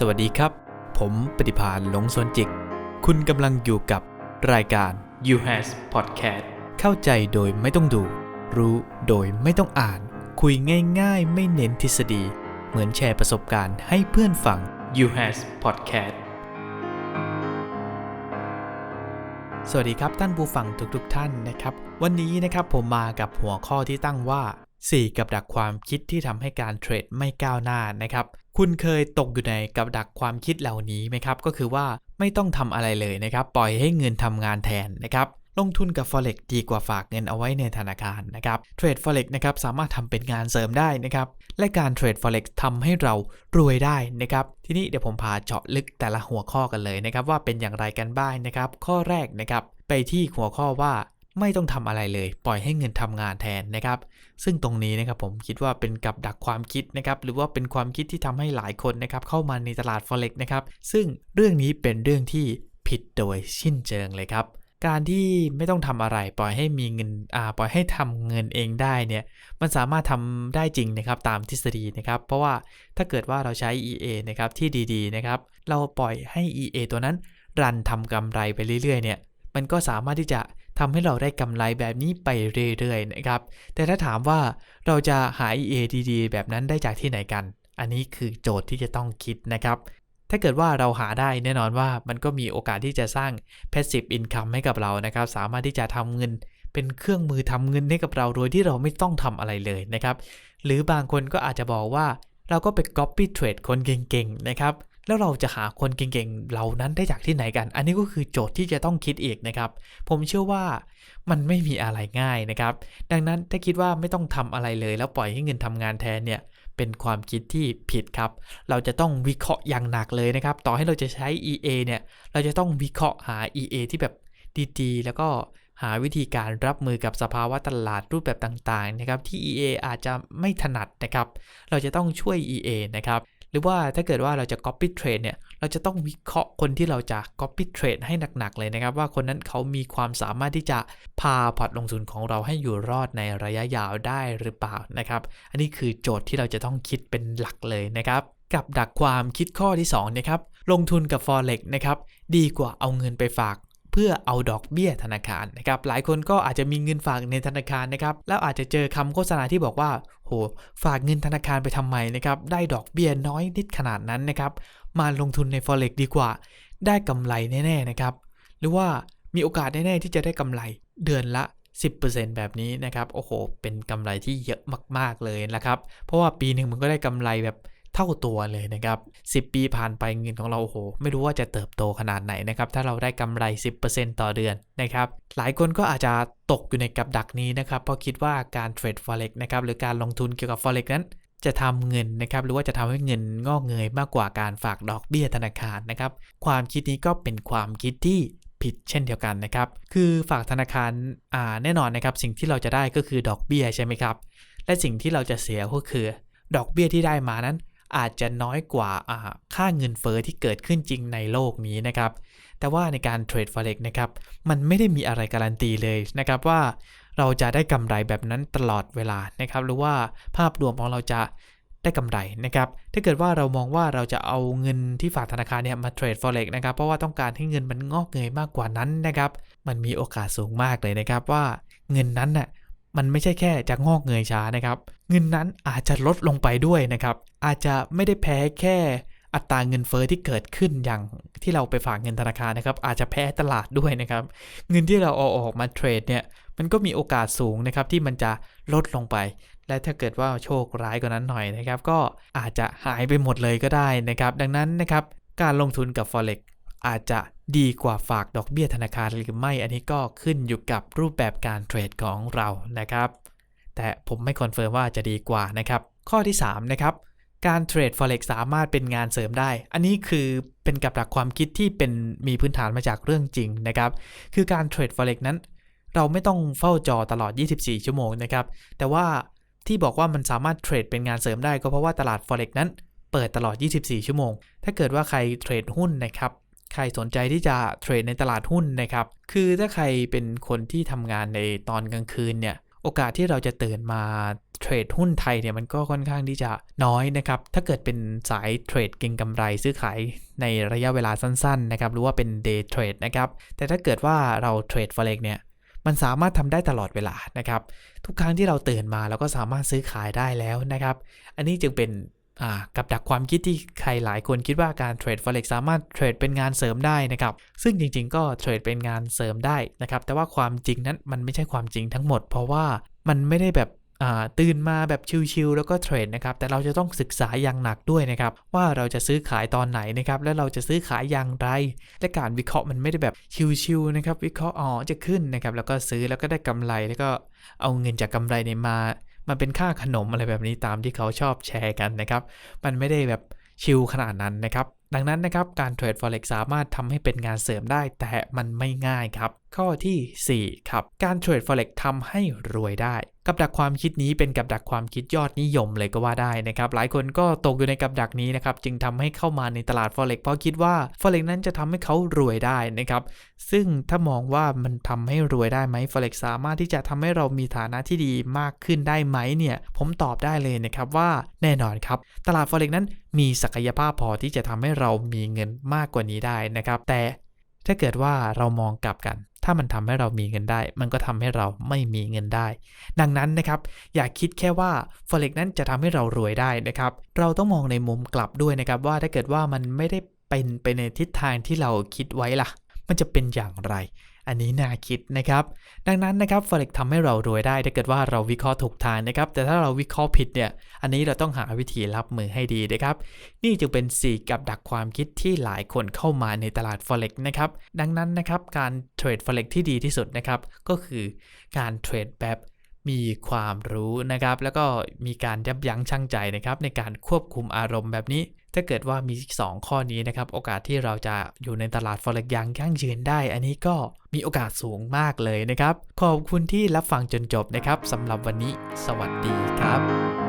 สวัสดีครับ ผมปฏิพานหลงสวนจิก คุณกำลังอยู่กับรายการ You Has Podcast เข้าใจโดยไม่ต้องดู รู้โดยไม่ต้องอ่าน คุยง่ายๆ ไม่เน้นทฤษฎี เหมือนแชร์ประสบการณ์ให้เพื่อนฟัง You Has Podcast สวัสดีครับท่านผู้ฟังทุกๆทท่านนะครับ วันนี้นะครับผมมากับหัวข้อที่ตั้งว่า 4 กับดักความคิดที่ทำให้การเทรดไม่ก้าวหน้านะครับ คุณเคยตกอยู่ในกับดักความคิดเหล่านี้ไหมครับ ก็คือว่าไม่ต้องทำอะไรเลยนะครับ ปล่อยให้เงินทำงานแทนนะครับลงทุนกับ forex ดีกว่าฝากเงินเอาไว้ในธนาคารนะครับเทรด forex นะครับสามารถทำเป็นงานเสริมได้นะครับและการเทรด forex ทำให้เรารวยได้นะครับทีนี้เดี๋ยวผมพาเจาะลึกแต่ละหัวข้อกันเลยนะครับว่าเป็นอย่างไรกันบ้างนะครับ ข้อแรกนะครับไปที่หัวข้อว่า ไม่ต้องทำอะไรเลย ปล่อยให้เงินทำงานแทนนะครับ ซึ่งตรงนี้นะครับผมคิดว่าเป็นกับดักความคิดนะครับหรือว่าเป็นความคิดที่ทำให้หลายคนนะครับเข้ามาในตลาด forex นะครับซึ่งเรื่องนี้เป็นเรื่องที่ผิดโดยสิ้นเชิงเลยครับการที่ไม่ต้องทำอะไรปล่อยให้มีเงินอ่าปล่อยให้ทำเงินเองได้เนี่ยมันสามารถทำได้จริงนะครับตามทฤษฎีนะครับ เพราะว่าถ้าเกิดว่าเราใช้ EA นะครับที่ดีๆนะครับเราปล่อยให้ EA ตัวนั้นรันทำกำไรไปเรื่อยๆเนี่ยมันก็สามารถที่จะ ทำให้เราได้กำไรแบบนี้ไปเรื่อยๆนะครับ แต่ถ้าถามว่าเราจะหา EA ดีๆแบบนั้นได้จากที่ไหนกัน อันนี้คือโจทย์ที่จะต้องคิดนะครับถ้าเกิดว่าเราหาได้แน่นอนว่ามันก็มีโอกาสที่จะสร้าง passive income ให้กับเรานะครับ สามารถที่จะทำเงินเป็นเครื่องมือทำเงินให้กับเราโดยที่เราไม่ต้องทำอะไรเลยนะครับ หรือบางคนก็อาจจะบอกว่าเราก็ไป copy trade คนเก่งๆนะครับ แล้วเราจะหาคนเก่งๆเหล่านั้นได้จากที่ไหนกัน อันนี้ก็คือโจทย์ที่จะต้องคิดอีกนะครับ ผมเชื่อว่ามันไม่มีอะไรง่ายนะครับ ดังนั้นถ้าคิดว่าไม่ต้องทำอะไรเลย แล้วปล่อยให้เงินทำงานแทนเนี่ยเป็นความคิดที่ผิดครับ เราจะต้องวิเคราะห์อย่างหนักเลยนะครับ ต่อให้เราจะใช้ EA เนี่ย เราจะต้องวิเคราะห์หา EA ที่แบบดีๆ แล้วก็หาวิธีการรับมือกับสภาวะตลาดรูปแบบต่างๆนะครับที่ EA อาจจะไม่ถนัดนะครับ เราจะต้องช่วย EA นะครับ รือว่าถ้าเกิดว่าเราจะ copy trade เนี่ย เราจะต้องวิเคราะห์คนที่เราจะ copy trade ให้หนักๆเลยนะครับ ว่าคนนั้นเขามีความสามารถที่จะพาพอร์ตลงทุนของเราให้อยู่รอดในระยะยาวได้หรือเปล่านะครับ อันนี้คือโจทย์ที่เราจะต้องคิดเป็นหลักเลยนะครับ กับดักความคิดข้อที่2นะครับ ลงทุนกับ forex นะครับ ดีกว่าเอาเงินไปฝาก เพื่อเอาดอกเบี้ยธนาคารนะครับหลายคนก็อาจจะมีเงินฝากในธนาคารนะครับแล้วอาจจะเจอคำโฆษณาที่บอกว่าโหฝากเงินธนาคารไปทำไมนะครับได้ดอกเบี้ยน้อยนิดขนาดนั้นนะครับมาลงทุนใน forex ดีกว่า ได้กำไรแน่ๆนะครับหรือว่ามีโอกาสแน่ๆที่จะได้กำไรเดือนละ 10%แบบนี้นะครับโอ้โหเป็นกำไรที่เยอะมากๆเลยนะครับเพราะว่าปีหนึ่งมันก็ได้กำไรแบบ เท่าตัวเลยนะครับ 10 ปีผ่านไปเงินของเราโอ้โห ไม่รู้ว่าจะเติบโตขนาดไหนนะครับ ถ้าเราได้กำไร 10%ต่อเดือนนะครับ หลายคนก็อาจจะตกอยู่ในกับดักนี้นะครับ เพราะคิดว่าการเทรด forex นะครับ หรือการลงทุนเกี่ยวกับ forex นั้นจะทำเงินนะครับ หรือว่าจะทำให้เงินงอกเงยมากกว่าการฝากดอกเบี้ยธนาคารนะครับ ความคิดนี้ก็เป็นความคิดที่ผิดเช่นเดียวกันนะครับ คือฝากธนาคารอ่าแน่นอนนะครับ สิ่งที่เราจะได้ก็คือดอกเบี้ยใช่ไหมครับ และสิ่งที่เราจะเสียก็คือ ดอกเบี้ยที่ได้มานั้น อาจจะน้อยกว่าค่าเงินเฟอ้อที่เกิดขึ้นจริงในโลกนี้นะครับ แต่ว่าในการเทรด forex นะครับ มันไม่ได้มีอะไรการันตีเลยนะครับว่าเราจะได้กำไรแบบนั้นตลอดเวลานะครับ หรือว่าภาพรวมของเราจะได้กำไรนะครับ ถ้าเกิดว่าเรามองว่าเราจะเอาเงินที่ฝากธนาคารเนี่ยมาเทรด forex นะครับ เพราะว่าต้องการให้เงินมันงอกเงยมากกว่านั้นนะครับ มันมีโอกาสสูงมากเลยนะครับว่าเงินนั้นน่ะ มันไม่ใช่แค่จะงอกเงยช้านะครับ เงินนั้นอาจจะลดลงไปด้วยนะครับ อาจจะไม่ได้แพ้แค่อัตราเงินเฟอ้อที่เกิดขึ้นอย่างที่เราไปฝากเงินธนาคารนะครับ อาจจะแพ้ตลาดด้วยนะครับ เงินที่เราเอาออกมาเทรดเนี่ยมันก็มีโอกาสสูงนะครับที่มันจะลดลงไป และถ้าเกิดว่าโชคร้ายกว่านั้นหน่อยนะครับ ก็อาจจะหายไปหมดเลยก็ได้นะครับ ดังนั้นนะครับการลงทุนกับ forex อาจจะดีกว่าฝากดอกเบี้ยธนาคารหรือไม่ อันนี้ก็ขึ้นอยู่กับรูปแบบการเทรดของเรานะครับ แต่ผมไม่คอนเฟิร์มว่าจะดีกว่านะครับ ข้อที่ 3 นะครับ การเทรด forex สามารถเป็นงานเสริมได้ อันนี้คือเป็นกับดักความคิดที่เป็นมีพื้นฐานมาจากเรื่องจริงนะครับ คือการเทรด forex นั้น เราไม่ต้องเฝ้าจอตลอด 24 ชั่วโมงนะครับ แต่ว่าที่บอกว่ามันสามารถเทรดเป็นงานเสริมได้ก็เพราะว่าตลาด forex นั้นเปิดตลอด 24 ชั่วโมง ถ้าเกิดว่าใครเทรดหุ้นนะครับ ใครสนใจที่จะเทรดในตลาดหุ้นนะครับ คือถ้าใครเป็นคนที่ทำงานในตอนกลางคืนเนี่ยโอกาสที่เราจะตื่นมาเทรดหุ้นไทยเนี่ยมันก็ค่อนข้างที่จะน้อยนะครับ ถ้าเกิดเป็นสายเทรดเก็งกำไรซื้อขายในระยะเวลาสั้นๆนะครับ หรือว่าเป็นเดย์เทรดนะครับ แต่ถ้าเกิดว่าเราเทรด forex เนี่ย มันสามารถทำได้ตลอดเวลานะครับ ทุกครั้งที่เราตื่นมาเราก็สามารถซื้อขายได้แล้วนะครับ อันนี้จึงเป็น กับดักความคิดที่ใครหลายคนคิดว่าการเทรด forex สามารถเทรดเป็นงานเสริมได้นะครับ ซึ่งจริงๆ ก็เทรดเป็นงานเสริมได้นะครับ แต่ว่าความจริงนั้นมันไม่ใช่ความจริงทั้งหมด เพราะว่ามันไม่ได้แบบตื่นมาแบบชิลๆแล้วก็เทรดนะครับ แต่เราจะต้องศึกษาอย่างหนักด้วยนะครับ ว่าเราจะซื้อขายตอนไหนนะครับ และเราจะซื้อขายอย่างไร และการวิเคราะห์มันไม่ได้แบบชิลๆนะครับ วิเคราะห์อ๋อจะขึ้นนะครับ แล้วก็ซื้อแล้วก็ได้กำไรแล้วก็เอาเงินจากกำไรเนี่ยมา มันเป็นค่าขนมอะไรแบบนี้ตามที่เขาชอบแชร์กันนะครับ มันไม่ได้แบบชิลขนาดนั้นนะครับดังนั้นนะครับการเทรด forex สามารถทำให้เป็นงานเสริมได้แต่มันไม่ง่ายครับ ข้อทีสี่ 4 ครับ การเทรด forex ทำให้รวยได้ กับดักความคิดนี้เป็นกับดักความคิดยอดนิยมเลยก็ว่าได้นะครับ หลายคนก็ตกอยู่ในกับดักนี้นะครับจึงทำให้เข้ามาในตลาด forex เพราะคิดว่า forex นั้นจะทำให้เขารวยได้นะครับ ซึ่งถ้ามองว่ามันทำให้รวยได้ไหม forex สามารถที่จะทำให้เรามีฐานะที่ดีมากขึ้นได้ไหมเนี่ยผมตอบได้เลยนะครับว่าแน่นอนครับ ตลาด forex นั้นมีศักยภาพพอที่จะทำให้เรารามีเงินมากกว่านี้ได้นะครับ แต่ถ้าเกิดว่าเรามองกลับกัน ถ้ามันทำให้เรามีเงินได้ มันก็ทำให้เราไม่มีเงินได้ ดังนั้นนะครับ อย่าคิดแค่ว่า forex นั้นจะทำให้เรารวยได้นะครับ เราต้องมองในมุมกลับด้วยนะครับ ว่าถ้าเกิดว่ามันไม่ได้เป็นไปในทิศทางที่เราคิดไว้ล่ะ มันจะเป็นอย่างไร อันนี้น่าคิดนะครับ ดังนั้นนะครับ forex ทำให้เรารวยได้ถ้าเกิดว่าเราวิเคราะห์ถูกทางนะครับ แต่ถ้าเราวิเคราะห์ผิดเนี่ย อันนี้เราต้องหาวิธีรับมือให้ดีนะครับ นี่จึงเป็น 4 กับดักความคิดที่หลายคนเข้ามาในตลาด forex นะครับ ดังนั้นนะครับ การเทรด forex ที่ดีที่สุดนะครับ ก็คือการเทรดแบบมีความรู้นะครับ แล้วก็มีการยับยั้งชั่งใจนะครับ ในการควบคุมอารมณ์แบบนี้ ถ้าเกิดว่ามี 2 ข้อนี้นะครับ โอกาสที่เราจะอยู่ในตลาด forex อย่างยั่งยืนได้ อันนี้ก็มีโอกาสสูงมากเลยนะครับ ขอบคุณที่รับฟังจนจบนะครับสำหรับวันนี้ สวัสดีครับ